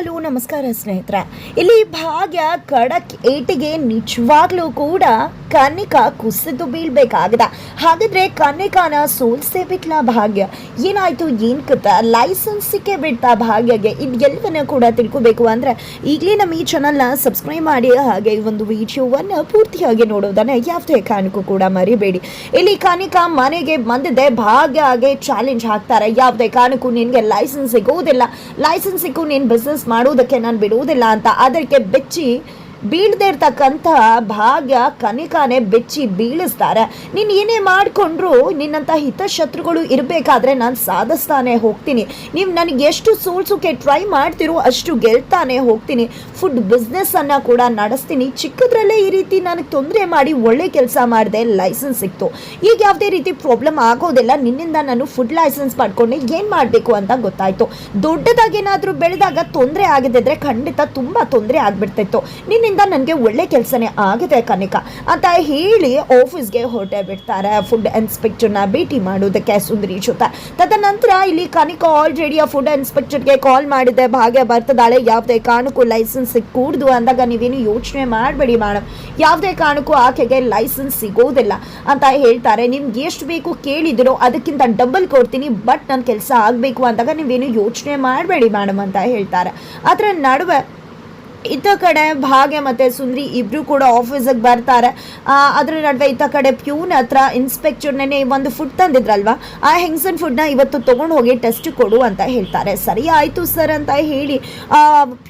Hasta. ನಮಸ್ಕಾರ ಸ್ನೇಹಿತರೆ. ಇಲ್ಲಿ ಭಾಗ್ಯ ಖಡಕ್ ಏಟಿಗೆ ನಿಜವಾಗ್ಲೂ ಕೂಡ ಕನಿಕ ಕುಸಿದು ಬೀಳ್ಬೇಕಾಗದ. ಹಾಗಾದ್ರೆ ಕನ್ನಿಕಾನ ಸೋಲ್ಸೇ ಬಿಟ್ಲ ಭಾಗ್ಯ. ಏನಾಯ್ತು, ಏನ್ ಕತ್ತ ಲೈಸೆನ್ಸ್ ಸಿಕ್ಕೇ ಬಿಡ್ತಾ ಭಾಗ್ಯಗೆ ಇದು ಕೂಡ ತಿಳ್ಕೊಬೇಕು ಅಂದ್ರೆ ಈಗಲೇ ನಮ್ಮ ಈ ಚಾನಲ್ನ ಸಬ್ಸ್ಕ್ರೈಬ್ ಮಾಡಿ, ಹಾಗೆ ಈ ಒಂದು ವಿಡಿಯೋವನ್ನ ಪೂರ್ತಿಯಾಗಿ ನೋಡೋದನ್ನ ಯಾವುದೇ ಕಾರಣಕ್ಕೂ ಕೂಡ ಮರಿಬೇಡಿ. ಇಲ್ಲಿ ಕನಿಕಾ ಮನೆಗೆ ಬಂದಿದೆ. ಭಾಗ್ಯಗೆ ಚಾಲೆಂಜ್ ಹಾಕ್ತಾರೆ. ಯಾವುದೇ ಕಾರಣಕ್ಕೂ ನಿನ್ಗೆ ಲೈಸೆನ್ಸ್ ಸಿಗೋದಿಲ್ಲ. ಲೈಸೆನ್ಸ್ ಸಿಕ್ಕು ನೀನು ಬಿಸ್ನೆಸ್ ಮಾಡೋದಕ್ಕೆ ನಾನು ಬಿಡುವುದಿಲ್ಲ ಅಂತ ಅದಕ್ಕೆ ಬೆಚ್ಚಿ ಬೀಳದೆ ಇರ್ತಕ್ಕಂಥ ಭಾಗ್ಯ ಕನಿಕಾನೆ ಬೆಚ್ಚಿ ಬೀಳಿಸ್ತಾರೆ. ನೀನು ಏನೇ ಮಾಡಿಕೊಂಡ್ರು ನಿನ್ನಂಥ ಹಿತಶತ್ರುಗಳು ಇರಬೇಕಾದ್ರೆ ನಾನು ಸಾಧಿಸ್ತಾನೆ ಹೋಗ್ತೀನಿ. ನೀವು ನನಗೆ ಎಷ್ಟು ಸೋಲ್ಸೋಕೆ ಟ್ರೈ ಮಾಡ್ತಿರೋ ಅಷ್ಟು ಗೆಲ್ತಾನೆ ಹೋಗ್ತೀನಿ. ಫುಡ್ ಬಿಸ್ನೆಸ್ಸನ್ನು ಕೂಡ ನಡೆಸ್ತೀನಿ. ಚಿಕ್ಕದ್ರಲ್ಲೇ ಈ ರೀತಿ ನನಗೆ ತೊಂದರೆ ಮಾಡಿ ಒಳ್ಳೆ ಕೆಲಸ ಮಾಡಿದೆ ಲೈಸೆನ್ಸ್ ಸಿಕ್ತು. ಈಗ ಯಾವುದೇ ರೀತಿ ಪ್ರಾಬ್ಲಮ್ ಆಗೋದಿಲ್ಲ, ನಿನ್ನಿಂದ ನಾನು ಫುಡ್ ಲೈಸೆನ್ಸ್ ಪಡ್ಕೊಂಡೆ ಏನು ಮಾಡಬೇಕು ಅಂತ ಗೊತ್ತಾಯಿತು. ದೊಡ್ಡದಾಗಿ ಏನಾದರೂ ಬೆಳೆದಾಗ ತೊಂದರೆ ಆಗದಿದ್ದರೆ ಖಂಡಿತ ತುಂಬ ತೊಂದರೆ ಆಗ್ಬಿಡ್ತಿತ್ತು. ನಿನ್ನಿಂದ ನನಗೆ ಒಳ್ಳೆ ಕೆಲಸನೇ ಆಗಿದೆ ಕನಿಕ. ಅಂತ ಹೇಳಿ ಆಫೀಸ್ಗೆ ಹೊರಟೆ ಬಿಡ್ತಾರೆ. ಫುಡ್ ಇನ್ಸ್ಪೆಕ್ಟರ್ನ ಭೇಟಿ ಮಾಡೋದಕ್ಕೆ ಸುಂದರಿ ಜೊತೆ. ತದನಂತರ ಇಲ್ಲಿ ಕನಿಕ ಆಲ್ರೆಡಿ ಆ ಫುಡ್ ಇನ್ಸ್ಪೆಕ್ಟರ್ಗೆ ಕಾಲ್ ಮಾಡಿದೆ. ಭಾಗ್ಯ ಬರ್ತದಾಳೆ. ಯಾವುದೇ ಕಾರಣಕ್ಕೂ ಲೈಸೆನ್ಸ್ ಕೂಡ್ದು ಅಂದಾಗ ನೀವೇನು ಯೋಚನೆ ಮಾಡಬೇಡಿ ಮೇಡಮ್ ಯಾವುದೇ ಕಾರಣಕ್ಕೂ ಆಕೆಗೆ ಲೈಸೆನ್ಸ್ ಸಿಗೋದಿಲ್ಲ ಅಂತ ಹೇಳ್ತಾರೆ. ನಿಮ್ಗೆ ಎಷ್ಟು ಬೇಕು ಕೇಳಿದಿರೋ ಅದಕ್ಕಿಂತ ಡಬಲ್ ಕೊಡ್ತೀನಿ. ಬಟ್ ನನ್ನ ಕೆಲಸ ಆಗಬೇಕು ಅಂದಾಗ ನೀವೇನು ಯೋಚನೆ ಮಾಡಬೇಡಿ ಮೇಡಮ್ ಅಂತ ಹೇಳ್ತಾರೆ. ಅದರ ನಡುವೆ ಇತ್ತ ಕಡೆ ಭಾಗ್ಯ ಮತ್ತು ಸುಂದ್ರಿ ಇಬ್ಬರು ಕೂಡ ಆಫೀಸಿಗೆ ಬರ್ತಾರೆ. ಅದರ ನಡುವೆ ಇತ್ತ ಕಡೆ ಪ್ಯೂನ್ ಹತ್ರ ಇನ್ಸ್ಪೆಕ್ಟರ್ ನೆನೆ ಒಂದು ಫುಡ್ ತಂದಿದ್ರಲ್ವಾ? ಆ ಹೆಂಗ್ಸನ್ ಫುಡ್ನ ಇವತ್ತು ತೊಗೊಂಡು ಹೋಗಿ ಟೆಸ್ಟ್ ಕೊಡು ಅಂತ ಹೇಳ್ತಾರೆ. ಸರಿ ಆಯಿತು ಸರ್ ಅಂತ ಹೇಳಿ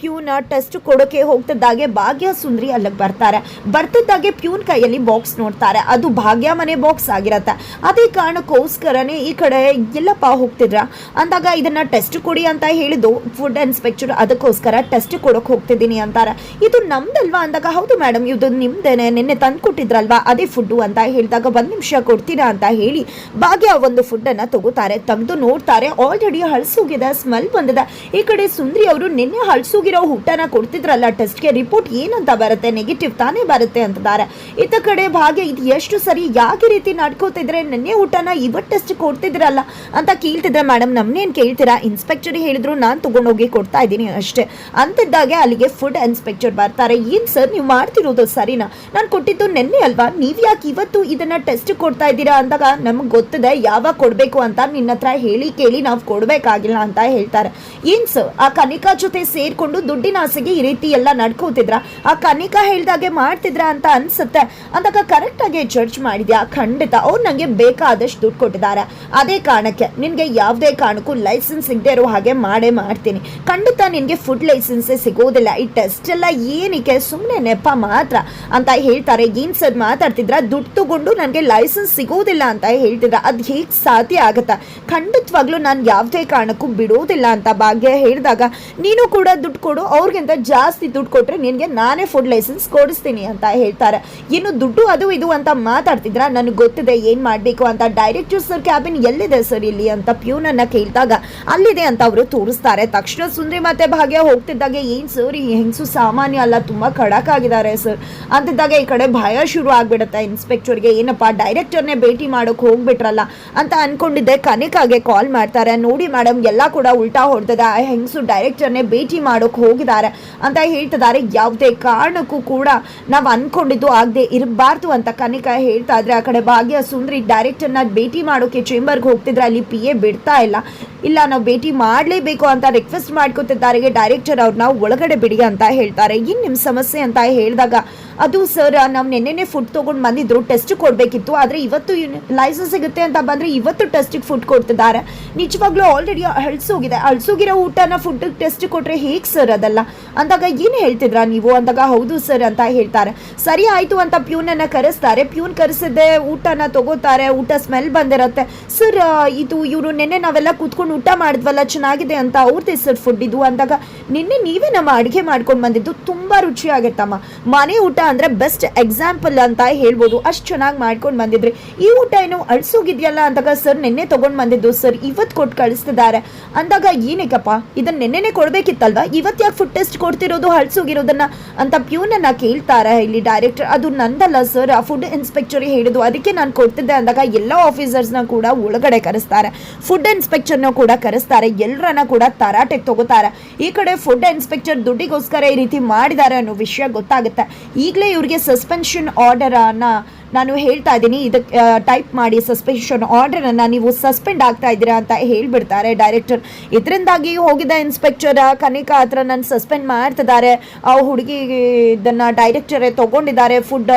ಪ್ಯೂನ್ ಟೆಸ್ಟ್ ಕೊಡೋಕೆ ಹೋಗ್ತಿದ್ದಾಗೆ ಭಾಗ್ಯ, ಸುಂದ್ರಿ ಅಲ್ಲಿಗೆ ಬರ್ತಾರೆ. ಬರ್ತಿದ್ದಾಗೆ ಪ್ಯೂನ್ ಕೈಯಲ್ಲಿ ಬಾಕ್ಸ್ ನೋಡ್ತಾರೆ. ಅದು ಭಾಗ್ಯ ಮನೆ ಬಾಕ್ಸ್ ಆಗಿರತ್ತೆ. ಅದೇ ಕಾರಣಕ್ಕೋಸ್ಕರನೇ ಈ ಕಡೆ ಎಲ್ಲಪ್ಪ ಹೋಗ್ತಿದ್ರ? ಅಂದಾಗ ಇದನ್ನ ಟೆಸ್ಟ್ ಕೊಡಿ ಅಂತ ಹೇಳಿದ್ದು ಫುಡ್ ಇನ್ಸ್ಪೆಕ್ಟರ್ ಅದಕ್ಕೋಸ್ಕರ ಟೆಸ್ಟ್ ಕೊಡೋಕೆ ಹೋಗ್ತಿದ್ದೀನಿ ಅಂತಾರೆ. ಇದು ನಮ್ದಲ್ವಾ ಅಂದಾಗ? ಹೌದು ಮೇಡಮ್ ಇದು ನಿಮ್ದೇನೆ. ನಿನ್ನೆ ತಂದು ಕೊಟ್ಟಿದ್ರಲ್ವಾ ಅದೇ ಫುಡ್ಡು ಅಂತ ಹೇಳಿದಾಗ ಒಂದು ನಿಮಿಷ ಕೊಡ್ತೀರಾ ಅಂತ ಹೇಳಿ ಭಾಗ್ಯ ಒಂದು ಫುಡ್ಡನ್ನು ತಗೋತಾರೆ. ತೆಗೆದು ನೋಡ್ತಾರೆ. ಆಲ್ರೆಡಿ ಹಳಸೋಗಿದೆ ಸ್ಮೆಲ್ ಬಂದಿದೆ. ಈ ಕಡೆ ಸುಂದ್ರಿ ಅವರು ನಿನ್ನೆ ಹಳಸೋಗಿರೋ ಊಟನ ಕೊಡ್ತಿದ್ರಲ್ಲ ಟೆಸ್ಟ್ಗೆ ರಿಪೋರ್ಟ್ ಏನಂತ ಬರುತ್ತೆ? ನೆಗೆಟಿವ್ ತಾನೇ ಬರುತ್ತೆ ಅಂತಿದ್ದಾರೆ. ಇತ್ತ ಕಡೆ ಭಾಗ್ಯ, ಇದು ಎಷ್ಟು ಸರಿ ಯಾಕೆ ರೀತಿ ನಡ್ಕೋತಿದ್ರೆ ನಿನ್ನೆ ಊಟನ ಇವತ್ತು ಟೆಸ್ಟ್ ಕೊಡ್ತಿದ್ರಲ್ಲ ಅಂತ ಕೇಳ್ತಿದ್ರೆ ಮೇಡಮ್ ನಮ್ಮನ್ನೇನು ಕೇಳ್ತೀರಾ? ಇನ್ಸ್ಪೆಕ್ಟರ್ ಹೇಳಿದ್ರು, ನಾನು ತಗೊಂಡೋಗಿ ಕೊಡ್ತಾ ಇದ್ದೀನಿ ಅಷ್ಟೇ. ಅಂತಿದ್ದಾಗೆ ಅಲ್ಲಿಗೆ ಫುಡ್ ಇನ್ಸ್ಪೆಕ್ಟರ್ ಬರ್ತಾರೆ. ಏನ್ ಸರ್ ನೀವು ಮಾಡ್ತಿರೋದು ಸರಿನಾ? ನಾನು ಕೊಟ್ಟಿದ್ದು ನೆನ್ನೆ ಅಲ್ವಾ? ನೀವು ಯಾಕೆ ಇವತ್ತು ಇದನ್ನ ಟೆಸ್ಟ್ ಕೊಡ್ತಾ ಇದ್ದೀರಾ ಅಂದಾಗ ನಮಗೆ ಗೊತ್ತಿದೆ, ಯಾವಾಗ ಕೊಡಬೇಕು ಅಂತ ನಿನ್ನ ಹತ್ರ ಹೇಳಿ ಕೇಳಿ ನಾವು ಕೊಡಬೇಕಾಗಿಲ್ಲ ಅಂತ ಹೇಳ್ತಾರೆ. ಏನ್ ಸರ್, ಆ ಕನಿಕಾ ಜೊತೆ ಸೇರ್ಕೊಂಡು ದುಡ್ಡಿನ ಆಸೆಗೆ ಈ ರೀತಿ ಎಲ್ಲ ನಡ್ಕೋತಿದ್ರ? ಆ ಕನಿಕಾ ಹೇಳ್ದಾಗೆ ಮಾಡ್ತಿದ್ರ ಅಂತ ಅನ್ಸುತ್ತೆ. ಅಂದಾಗ ಕರೆಕ್ಟಾಗಿ ಜಡ್ಜ್ ಮಾಡಿದ್ಯಾ? ಖಂಡಿತ, ಅವ್ರು ನನಗೆ ಬೇಕಾದಷ್ಟು ದುಡ್ಡು ಕೊಟ್ಟಿದ್ದಾರೆ. ಅದೇ ಕಾರಣಕ್ಕೆ ನಿನ್ಗೆ ಯಾವುದೇ ಕಾರಣಕ್ಕೂ ಲೈಸೆನ್ಸ್ ಸಿಗದೆ ಇರೋ ಹಾಗೆ ಮಾಡೇ ಮಾಡ್ತೀನಿ. ಖಂಡಿತ ನಿನ್ಗೆ ಫುಡ್ ಲೈಸೆನ್ಸೇ ಸಿಗೋದಿಲ್ಲ. ಈ ಟೆಸ್ಟ್ ಎಲ್ಲ ಏನಕ್ಕೆ? ಸುಮ್ಮನೆ ನೆಪ ಮಾತ್ರ ಅಂತ ಹೇಳ್ತಾರೆ. ಏನು ಸರ್ ಮಾತಾಡ್ತಿದ್ರ? ದುಡ್ಡು ತಗೊಂಡು ನನಗೆ ಲೈಸೆನ್ಸ್ ಸಿಗೋದಿಲ್ಲ ಅಂತ ಹೇಳ್ತಿದ್ರ. ಅದು ಹೇಗೆ ಸಾಧ್ಯ ಆಗುತ್ತಾ? ಖಂಡಿತವಾಗ್ಲೂ ನಾನು ಯಾವುದೇ ಕಾರಣಕ್ಕೂ ಬಿಡೋದಿಲ್ಲ ಅಂತ ಭಾಗ್ಯ ಹೇಳಿದಾಗ, ನೀನು ಕೂಡ ದುಡ್ಡು ಕೊಡು, ಅವ್ರಿಗಿಂತ ಜಾಸ್ತಿ ದುಡ್ಡು ಕೊಟ್ಟರೆ ನಿನಗೆ ನಾನೇ ಫುಡ್ ಲೈಸೆನ್ಸ್ ಕೊಡಿಸ್ತೀನಿ ಅಂತ ಹೇಳ್ತಾರೆ. ಇನ್ನು ದುಡ್ಡು ಅದು ಇದು ಅಂತ ಮಾತಾಡ್ತಿದ್ರ? ನನಗೆ ಗೊತ್ತಿದೆ ಏನು ಮಾಡಬೇಕು ಅಂತ. ಡೈರೆಕ್ಟರ್ ಸರ್ ಕ್ಯಾಬಿನ್ ಎಲ್ಲಿದೆ ಸರ್ ಇಲ್ಲಿ ಅಂತ ಪ್ಯೂನನ್ನು ಕೇಳಿದಾಗ, ಅಲ್ಲಿದೆ ಅಂತ ಅವರು ತೋರಿಸ್ತಾರೆ. ತಕ್ಷಣ ಸುಂದ್ರಿ ಮತ್ತೆ ಭಾಗ್ಯ ಹೋಗ್ತಿದ್ದಾಗ, ಏನು ಸರ್ ಹೆಂಗಸು ಸಾಮಾನ್ಯ ಅಲ್ಲ, ತುಂಬ ಖಡಕ್ ಆಗಿದ್ದಾರೆ ಸರ್. ಅಂತಿದ್ದಾಗ ಈ ಕಡೆ ಭಯ ಶುರು ಆಗ್ಬಿಡುತ್ತೆ. ಇನ್ಸ್ಪೆಕ್ಟರ್ಗೆ ಏನಪ್ಪ, ಡೈರೆಕ್ಟರ್ನೇ ಭೇಟಿ ಮಾಡೋಕೆ ಹೋಗ್ಬಿಟ್ರಲ್ಲ ಅಂತ ಅನ್ಕೊಂಡಿದ್ದೆ. ಕನಿಕಾಗೆ ಕಾಲ್ ಮಾಡ್ತಾರೆ. ನೋಡಿ ಮೇಡಮ್ ಎಲ್ಲ ಕೂಡ ಉಲ್ಟಾ ಹೊಡ್ತದೆ ಆ ಹೆಂಗಸು ಡೈರೆಕ್ಟರ್ನೇ ಭೇಟಿ ಮಾಡೋಕೆ ಹೋಗಿದ್ದಾರೆ ಅಂತ ಹೇಳ್ತಿದ್ದಾರೆ. ಯಾವುದೇ ಕಾರಣಕ್ಕೂ ಕೂಡ ನಾವು ಅನ್ಕೊಂಡಿದ್ದು ಆಗದೆ ಇರಬಾರ್ದು ಅಂತ ಕನಿಕಾ ಹೇಳ್ತಾ ಇದ್ರೆ. ಆ ಕಡೆ ಭಾಗ್ಯ ಸುಂದ್ರಿ ಡೈರೆಕ್ಟರ್ನ ಭೇಟಿ ಮಾಡೋಕೆ ಚೇಂಬರ್ಗೆ ಹೋಗ್ತಿದ್ರೆ ಅಲ್ಲಿ ಪಿ ಎ ಬಿಡ್ತಾ ಇಲ್ಲ. ಇಲ್ಲ, ನಾವು ಭೇಟಿ ಮಾಡಲೇಬೇಕು ಅಂತ ರಿಕ್ವೆಸ್ಟ್ ಮಾಡ್ಕೊತಿದ್ದಾರೆ. ಡೈರೆಕ್ಟರ್ ಅವ್ರನ್ನ ಒಳಗಡೆ ಬಿಡಿ ಅಂತ ಹೇಳ್ತಾರೆ. ಇನ್ನು ನಿಮ್ಮ ಸಮಸ್ಯೆ ಅಂತ ಹೇಳಿದಾಗ ಅದು ಸರ್, ನಾವು ನೆನ್ನೆನೇ ಫುಡ್ ತಗೊಂಡು ಬಂದಿದ್ರು ಟೆಸ್ಟ್ ಕೊಡಬೇಕಿತ್ತು. ಆದರೆ ಇವತ್ತು ಲೈಸೆನ್ಸ್ ಸಿಗುತ್ತೆ ಅಂತ ಬಂದರೆ ಇವತ್ತು ಟೆಸ್ಟಿಗೆ ಫುಡ್ ಕೊಡ್ತಿದ್ದಾರೆ. ನಿಜವಾಗ್ಲೂ ಆಲ್ರೆಡಿ ಅಳ್ಸೋಗಿದೆ ಅಳ್ಸೋಗಿರೋ ಊಟನ ಫುಡ್ ಟೆಸ್ಟ್ ಕೊಟ್ಟರೆ ಹೇಗೆ ಸರ್ ಅದಲ್ಲ? ಅಂದಾಗ ಏನು ಹೇಳ್ತಿದ್ರ ನೀವು? ಅಂದಾಗ ಹೌದು ಸರ್ ಅಂತ ಹೇಳ್ತಾರೆ. ಸರಿ ಆಯಿತು ಅಂತ ಪ್ಯೂನನ್ನು ಕರೆಸ್ತಾರೆ. ಪ್ಯೂನ್ ಕರೆಸಿದ್ದೆ ಊಟನ ತಗೋತಾರೆ. ಊಟ ಸ್ಮೆಲ್ ಬಂದಿರತ್ತೆ. ಸರ್ ಇದು ಇವರು ನಿನ್ನೆ ನಾವೆಲ್ಲ ಕೂತ್ಕೊಂಡು ಊಟ ಮಾಡಿದ್ವಲ್ಲ, ಚೆನ್ನಾಗಿದೆ ಅಂತ ಅವ್ರದ್ದೇ ಸರ್ ಫುಡ್ ಇದು? ಅಂದಾಗ ನಿನ್ನೆ ನೀವೇ ನಮ್ಮ ಅಡುಗೆ ಮಾಡ್ಕೊಂಡು ಬಂದಿದ್ದು. ತುಂಬ ರುಚಿಯಾಗಿತ್ತಮ್ಮ. ಮನೆ ಊಟ ಅಂದರೆ ಬೆಸ್ಟ್ ಎಕ್ಸಾಂಪಲ್ ಅಂತ ಹೇಳ್ಬೋದು. ಅಷ್ಟು ಚೆನ್ನಾಗಿ ಮಾಡ್ಕೊಂಡು ಬಂದಿದ್ರಿ. ಈ ಊಟ ಏನು ಅಳ್ಸೋಗಿದ್ಯಲ್ಲ ಅಂದಾಗ ಸರ್ ನಿನ್ನೆ ತೊಗೊಂಡು ಬಂದಿದ್ದು. ಸರ್ ಇವತ್ತು ಕೊಟ್ಟು ಕಳಿಸ್ತಿದ್ದಾರೆ. ಅಂದಾಗ ಏನಕ್ಕಪ್ಪ? ಇದನ್ನ ನೆನ್ನೆನೆ ಕೊಡಬೇಕಿತ್ತಲ್ವಾ? ಇವತ್ತು ಯಾಕೆ ಫುಡ್ ಟೆಸ್ಟ್ ಕೊಡ್ತಿರೋದು ಹಳ್ಸೋಗಿರೋದನ್ನ ಅಂತ ಪ್ಯೂನನ್ನ ಕೇಳ್ತಾರೆ ಇಲ್ಲಿ ಡೈರೆಕ್ಟರ್ ಅದು ನಂದಲ್ಲ ಸರ್ ಆ ಫುಡ್ ಇನ್ಸ್ಪೆಕ್ಟರ್ ಹೇಳಿದ್ದು. ಅದಕ್ಕೆ ನಾನು ಕೊಡ್ತಿದ್ದೆ ಅಂದಾಗ ಎಲ್ಲ ಆಫೀಸರ್ಸ್ನ ಕೂಡ ಒಳಗಡೆ ಕರೆಸ್ತಾರೆ. ಫುಡ್ ಇನ್ಸ್ಪೆಕ್ಟರ್ನ ಕೂಡ ಕರೆಸ್ತಾರೆ. ಎಲ್ಲರನ್ನ ಕೂಡ ತರಾಟೆಗೆ ತಗೋತಾರೆ. ಈ ಕಡೆ ಫುಡ್ ಇನ್ಸ್ಪೆಕ್ಟರ್ ದುಡ್ಡಿಗೋಸ್ಕರ ಈ ರೀತಿ ಮಾಡಿದ್ದಾರೆ ಅನ್ನೋ ವಿಷಯ ಗೊತ್ತಾಗುತ್ತೆ. ಈಗಲೇ ಇವ್ರಿಗೆ ಸಸ್ಪೆನ್ಷನ್ ಆರ್ಡರನ್ನ ನಾನು ಹೇಳ್ತಾ ಇದ್ದೀನಿ ಇದಕ್ಕೆ ಟೈಪ್ ಮಾಡಿ ಸಸ್ಪೆನ್ಷನ್ ಆರ್ಡರನ್ನು ನೀವು ಸಸ್ಪೆಂಡ್ ಆಗ್ತಾ ಇದ್ದೀರಾ ಅಂತ ಹೇಳಿಬಿಡ್ತಾರೆ ಡೈರೆಕ್ಟರ್ ಇದರಿಂದಾಗಿ ಹೋಗಿದ್ದ ಇನ್ಸ್ಪೆಕ್ಟರ್ ಕನಿಕಾ ಹತ್ರ ನಾನು ಸಸ್ಪೆಂಡ್ ಮಾಡ್ತಿದ್ದಾರೆ. ಆ ಹುಡುಗಿ ಇದನ್ನು ಡೈರೆಕ್ಟರೇ ತೊಗೊಂಡಿದ್ದಾರೆ ಫುಡ್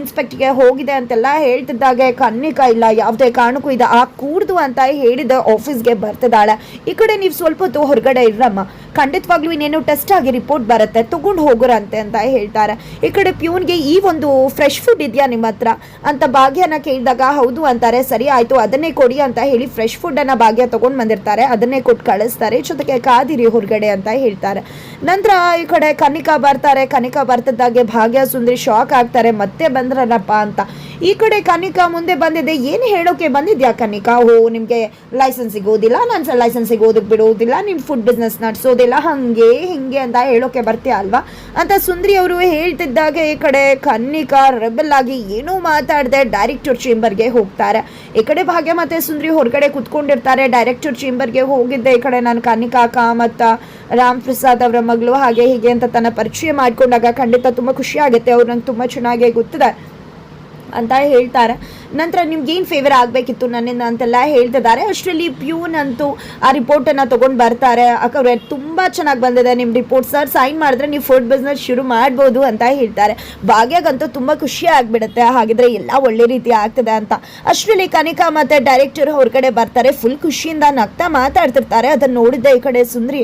ಇನ್ಸ್ಪೆಕ್ಟ್ಗೆ ಹೋಗಿದೆ ಅಂತೆಲ್ಲ ಹೇಳ್ತಿದ್ದಾಗೆ. ಕನ್ನಿಕಾ ಇಲ್ಲ, ಯಾವುದೇ ಕಾರಣಕ್ಕೂ ಇದು ಆ ಕೂಡ್ದು ಅಂತ ಹೇಳಿದ ಆಫೀಸ್ಗೆ ಬರ್ತಿದ್ದಾಳೆ. ಈ ಕಡೆ ನೀವು ಸ್ವಲ್ಪ ಹೊತ್ತು ಹೊರಗಡೆ ಇರಮ್ಮ ಖಂಡಿತವಾಗ್ಲೂ ಇನ್ನೇನು ಟೆಸ್ಟ್ ಆಗಿ ರಿಪೋರ್ಟ್ ಬರುತ್ತೆ. ತೊಗೊಂಡು ಹೋಗೋರಂತೆ ಅಂತ ಹೇಳ್ತಾರೆ. ಈ ಕಡೆ ಪ್ಯೂನ್ಗೆ ಈ ಒಂದು ಫ್ರೆಶ್ ಫುಡ್ ಇದೆಯಾ ನಿಮ್ಮ ಹತ್ರ? ಅಂತ ಭಾಗ್ಯನ ಕೇಳಿದಾಗ ಹೌದು ಅಂತಾರೆ, ಸರಿ ಆಯ್ತು, ಅದನ್ನೇ ಕೊಡಿ ಅಂತ ಹೇಳಿ ಫ್ರೆಶ್ ಫುಡ್ಡನ್ನು ಭಾಗ್ಯ ತೊಗೊಂಡು ಬಂದಿರ್ತಾರೆ. ಅದನ್ನೇ ಕೊಟ್ಟು ಕಳಿಸ್ತಾರೆ. ಜೊತೆಗೆ ಕಾದಿರಿ ಹೊರಗಡೆ ಅಂತ ಹೇಳ್ತಾರೆ. ನಂತರ ಈ ಕಡೆ ಕನಿಕಾ ಬರ್ತಾರೆ. ಕನಿಕಾ ಬರ್ತಿದ್ದಾಗೆ ಭಾಗ್ಯ ಸುಂದರಿ ಶಾಕ್ ಆಗ್ತಾರೆ. ಮತ್ತೆ ಬಂದ್ರಲ್ಲಪ್ಪ ಅಂತ. ಈ ಕಡೆ ಕನಿಕಾ ಮುಂದೆ ಬಂದಿದೆ. ಏನು ಹೇಳೋಕೆ ಬಂದಿದ್ಯಾ ಕನಿಕಾ? ಓ, ನಿಮಗೆ ಲೈಸೆನ್ಸ್ ಸಿಗೋದಿಲ್ಲ. ನಾನು ಲೈಸೆನ್ಸ್ ಸಿಗೋದಕ್ಕೆ ಬಿಡೋದಿಲ್ಲ. ನಿಮ್ಮ ಫುಡ್ ಬಿಸ್ನೆಸ್ ನಡೆಸೋದಿಲ್ಲ. ಹಂಗೆ, ಹಿಂಗೆ ಅಂತ ಹೇಳೋಕೆ ಬರ್ತೀಯ ಅಲ್ವಾ? ಅಂತ ಸುಂದರಿ ಅವರು ಹೇಳ್ತಿದ್ದಾಗ ಈ ಕಡೆ ಕನ್ನಿಕಾ ರೆಬಲ್ ಆಗಿ ಏನೂ ಮಾತಾಡದೆ ಡೈರೆಕ್ಟರ್ ಚೇಂಬರ್ಗೆ ಹೋಗ್ತಾರೆ. ಈ ಕಡೆ ಭಾಗ್ಯ ಮತ್ತೆ ಸುಂದ್ರಿ ಹೊರಗಡೆ ಕುತ್ಕೊಂಡಿರ್ತಾರೆ. ಡೈರೆಕ್ಟರ್ ಚೇಂಬರ್ಗೆ ಹೋಗಿದ್ದೆ. ಈ ಕಡೆ ನಾನು ಕನ್ನಿಕಾ ಅಕ್ಕ ಮತ್ತು ರಾಮ್ ಪ್ರಸಾದ್ ಅವರ ಮಗಳು ಹಾಗೆ ಹೀಗೆ ಅಂತ ತನ್ನ ಪರಿಚಯ ಮಾಡಿಕೊಂಡಾಗ ಖಂಡಿತ ತುಂಬ ಖುಷಿ ಆಗುತ್ತೆ. ಅವ್ರು ನಂಗೆ ತುಂಬ ಚೆನ್ನಾಗಿ ಗೊತ್ತಿದೆ ಅಂತ ಹೇಳ್ತಾರೆ. ನಂತರ ನಿಮ್ಗೆ ಏನು ಫೇವರ್ ಆಗಬೇಕಿತ್ತು ನನ್ನಿಂದ ಅಂತೆಲ್ಲ ಹೇಳ್ತಿದ್ದಾರೆ. ಅಷ್ಟರಲ್ಲಿ ಪ್ಯೂನ್ ಅಂತೂ ಆ ರಿಪೋರ್ಟನ್ನು ತೊಗೊಂಡು ಬರ್ತಾರೆ. ಅಕ್ಕವ್ರೆ, ತುಂಬ ಚೆನ್ನಾಗಿ ಬಂದಿದೆ ನಿಮ್ಮ ರಿಪೋರ್ಟ್ ಸರ್ ಸೈನ್ ಮಾಡಿದ್ರೆ ನೀವು ಫುಡ್ ಬಿಸ್ನೆಸ್ ಶುರು ಮಾಡ್ಬೋದು ಅಂತ ಹೇಳ್ತಾರೆ. ಭಾಗ್ಯಗಂತೂ ತುಂಬ ಖುಷಿ ಆಗಿಬಿಡುತ್ತೆ. ಹಾಗಿದ್ರೆ ಎಲ್ಲ ಒಳ್ಳೆ ರೀತಿ ಆಗ್ತದೆ ಅಂತ. ಅಷ್ಟರಲ್ಲಿ ಕನಿಕಾ ಮತ್ತು ಡೈರೆಕ್ಟರ್ ಹೊರಗಡೆ ಬರ್ತಾರೆ. ಫುಲ್ ಖುಷಿಯಿಂದ ನಗ್ತಾ ಮಾತಾಡ್ತಿರ್ತಾರೆ. ಅದನ್ನು ನೋಡಿದ್ದೆ ಈ ಕಡೆ ಸುಂದ್ರಿ.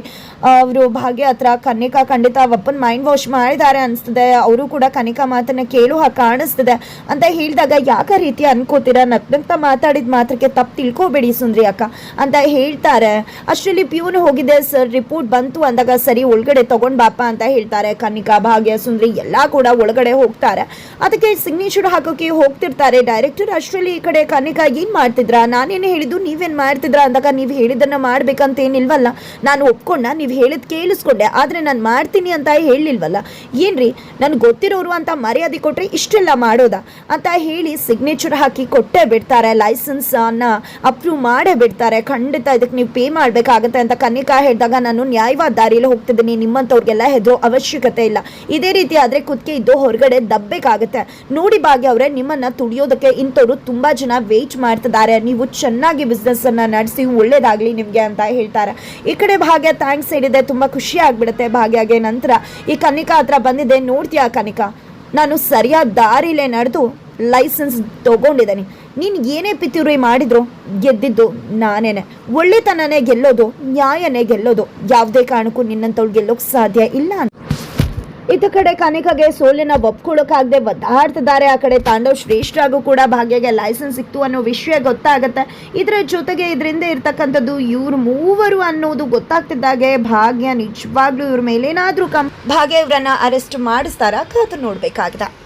ಅವರು ಭಾಗ್ಯ ಹತ್ರ ಕನಿಕಾ ಖಂಡಿತ ಒಪ್ಪನ್ ಮೈಂಡ್ ವಾಶ್ ಮಾಡಿದ್ದಾರೆ ಅನಿಸ್ತದೆ. ಅವರು ಕೂಡ ಕನಿಕಾ ಮಾತನ್ನು ಕೇಳು ಹಾಗೆ ಕಾಣಿಸ್ತಿದೆ ಅಂತ ಹೇಳಿದಾಗ ಯಾಕ ರೀತಿ ಅನ್ಕೋತೀರಾ? ನಗ್ನಗ್ತ ಮಾತಾಡಿದ ಮಾತ್ರಕ್ಕೆ ತಪ್ಪು ತಿಳ್ಕೊಬೇಡಿ ಸುಂದ್ರಿ ಅಕ್ಕ. ಅಂತ ಹೇಳ್ತಾರೆ. ಅಷ್ಟರಲ್ಲಿ ಪ್ಯೂನ್ ಹೋಗಿದೆ, ಸರ್, ರಿಪೋರ್ಟ್ ಬಂತು ಅಂದಾಗ ಸರಿ, ಒಳಗಡೆ ತಗೊಂಡ್ ಬಾಪ ಅಂತ ಹೇಳ್ತಾರೆ ಕನಿಕಾ ಭಾಗ್ಯ, ಸುಂದ್ರಿ, ಎಲ್ಲ ಕೂಡ ಒಳಗಡೆ ಹೋಗ್ತಾರೆ. ಅದಕ್ಕೆ ಸಿಗ್ನೇಚರ್ ಹಾಕೋಕೆ ಹೋಗ್ತಿರ್ತಾರೆ. ಡೈರೆಕ್ಟರ್ ಅಷ್ಟರಲ್ಲಿ ಈ ಕಡೆ ಕನಿಕಾ ಏನ್ ಮಾಡ್ತಿದ್ರ? ನಾನೇನು ಹೇಳಿದ್ದು, ನೀವೇನ್ ಮಾಡ್ತಿದ್ರಾ ಅಂದಾಗ ನೀವು ಹೇಳಿದ್ದನ್ನ ಮಾಡ್ಬೇಕಂತ ಏನಿಲ್ವಲ್ಲ ನಾನು ಒಪ್ಕೊಂಡ ನೀವು ಹೇಳಿದ್ ಕೇಳಿಸ್ಕೊಂಡೆ. ಆದ್ರೆ ನಾನು ಮಾಡ್ತೀನಿ ಅಂತ ಹೇಳಿಲ್ವಲ್ಲ ಏನ್ರಿ? ನನ್ಗೆ ಗೊತ್ತಿರೋರು ಅಂತ ಮರ್ಯಾದೆ ಕೊಟ್ರೆ ಇಷ್ಟೆಲ್ಲ ಮಾಡೋದಾ? ಅಂತ ಹೇಳಿ ಸಿಗ್ನೇಚರ್ ಹಾಕಿ ಕೊಟ್ಟೇ ಬಿಡ್ತಾರೆ ಲೈಸೆನ್ಸ್ ಅನ್ನ ಅಪ್ರೂವ್ ಮಾಡೇ ಬಿಡ್ತಾರೆ. ಖಂಡಿತ ಇದಕ್ಕೆ ನೀವು ಪೇ ಮಾಡಬೇಕಾಗತ್ತೆ ಅಂತ ಕನ್ನಿಕಾ ಹೇಳಿದಾಗ, ನಾನು ನ್ಯಾಯವಾದ ದಾರಿಯಲ್ಲಿ ಹೋಗ್ತಿದ್ದೀನಿ, ನಿಮ್ಮಂಥವ್ರಿಗೆಲ್ಲ ಹೆದರೋ ಅವಶ್ಯಕತೆ ಇಲ್ಲ. ಇದೇ ರೀತಿ ಆದರೆ ಕುತ್ತಿಗೆ ಇದ್ದು ಹೊರಗಡೆ ದಬ್ಬಬೇಕಾಗತ್ತೆ ನೋಡಿ ಭಾಗ್ಯ ಅವರೇ, ನಿಮ್ಮನ್ನ ತುಳಿಯೋದಕ್ಕೆ ಇಂಥವ್ರು ತುಂಬಾ ಜನ ವೇಟ್ ಮಾಡ್ತಿದ್ದಾರೆ. ನೀವು ಚೆನ್ನಾಗಿ ಬಿಸ್ನೆಸ್ ಅನ್ನ ನಡೆಸಿ ಒಳ್ಳೇದಾಗ್ಲಿ ನಿಮ್ಗೆ ಅಂತ ಹೇಳ್ತಾರೆ. ಈ ಕಡೆ ಭಾಗ್ಯ ಥ್ಯಾಂಕ್ಸ್ ಹೇಳಿದೆ, ತುಂಬಾ ಖುಷಿ ಆಗ್ಬಿಡುತ್ತೆ ಭಾಗ್ಯಗೆ. ನಂತರ ಈ ಕನಿಕಾ ಹತ್ರ ಬಂದಿದೆ, ನೋಡ್ತೀಯಾ ಕನಿಕಾ ನಾನು ಸರಿಯಾದ ದಾರಿಲೇ ನಡೆದು ಲೈಸೆನ್ಸ್ ತಗೊಂಡಿದ್ದಾನೆ. ನೀನು ಏನೇ ಪಿತೂರಿ ಮಾಡಿದ್ರು ಗೆದ್ದಿದ್ದು ನಾನೇನೆ. ಒಳ್ಳೆತನನೇ ಗೆಲ್ಲೋದು, ನ್ಯಾಯನೇ ಗೆಲ್ಲೋದು. ಯಾವುದೇ ಕಾರಣಕ್ಕೂ ನಿನ್ನಂಥವ್ಳು ಗೆಲ್ಲೋಕೆ ಸಾಧ್ಯ ಇಲ್ಲ ಅಂತ. ಇತ್ತ ಕಡೆ ಕನಿಕಾಗೆ ಸೋಲಿನ ಒಪ್ಕೊಳ್ಳೋಕ್ಕಾಗದೆ ಒದ್ದಾಡ್ತಿದ್ದಾರೆ. ಆ ಕಡೆ ತಾಂಡವ್ ಶ್ರೇಷ್ಠರಾಗೂ ಕೂಡ ಭಾಗ್ಯಗೆ ಲೈಸೆನ್ಸ್ ಸಿಕ್ತು ಅನ್ನೋ ವಿಷಯ ಗೊತ್ತಾಗುತ್ತೆ. ಇದರ ಜೊತೆಗೆ ಇದರಿಂದ ಇರ್ತಕ್ಕಂಥದ್ದು ಇವ್ರು ಮೂವರು ಅನ್ನೋದು ಗೊತ್ತಾಗ್ತಿದ್ದಾಗೆ. ಭಾಗ್ಯ ನಿಜವಾಗ್ಲೂ ಇವ್ರ ಮೇಲೇನಾದ್ರೂ ಕಮ್ ಭಾಗ್ಯ ಇವ್ರನ್ನ ಅರೆಸ್ಟ್ ಮಾಡಿಸ್ತಾರ? ಕಾದು ನೋಡ್ಬೇಕಾಗಿದೆ.